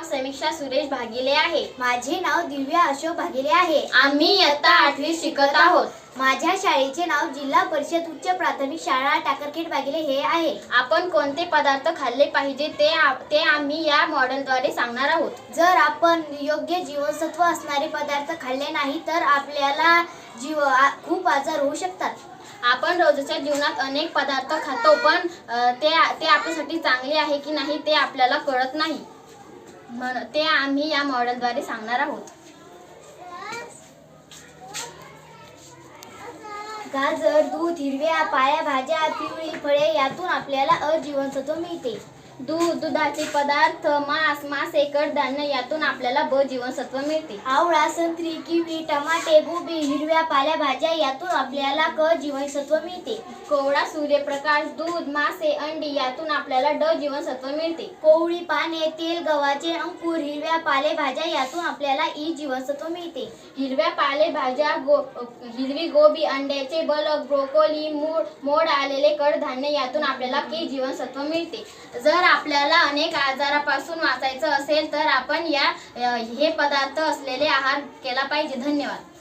नाव समीक्षा सुरेश भागिले आहे. माझे नाव दिव्या अशोक भागिले आहे. आम्ही इयत्ता आठवी शिकत आहोत. माझ्या शाळेचे नाव जिल्हा परिषद उच्च प्राथमिक शाळा टाकरखेड भागिले हे आहे. आपण कोणते पदार्थ खाल्ले पाहिजे ते आ- ते आम्ही या मॉडेलद्वारे सांगणार आहोत. जर आपण योग्य जीवनसत्व असणारे पदार्थ खाल्ले नाही तर आपल्याला जीव आ- खूप आजार होऊ शकतात. आपण रोजच्या जीवनात अनेक पदार्थ खातो पण अ, ते ते आपल्यासाठी चांगले आहे की नाही ते आपल्याला कळत नाही. म्हण ते आम्ही या मॉडेलद्वारे सांगणार आहोत. गाजर दूध हिरव्या पाया भाज्या पिवळी फळे यातून आपल्याला अ जीवनसत्व मिळते. दूध दुधाचे पदार्थ मांस मासे कडधान्य यातून आपल्याला ब जीवनसत्व मिळते. आवळा संत्री किवी टमाटे गोबी हिरव्या पालेभाज्या यातून आपल्याला क जीवनसत्व मिळते. कोवळा सूर्यप्रकाश दूध मासे अंडी यातून आपल्याला ड जीवनसत्व मिळते. कोवळी पाने तेल गव्हाचे अंकुर हिरव्या पालेभाज्या यातून आपल्याला ई जीवनसत्व मिळते. हिरव्या पालेभाज्या गो हिरवी गोबी अंड्याचे बलक ब्रोकोली मूळ मोड आलेले कडधान्य यातून आपल्याला के जीवनसत्व मिळते. जर आपल्याला अनेक आजारापासून वाचायचं असेल तर आपण या हे पदार्थ असलेले आहार केला पाहिजे. धन्यवाद.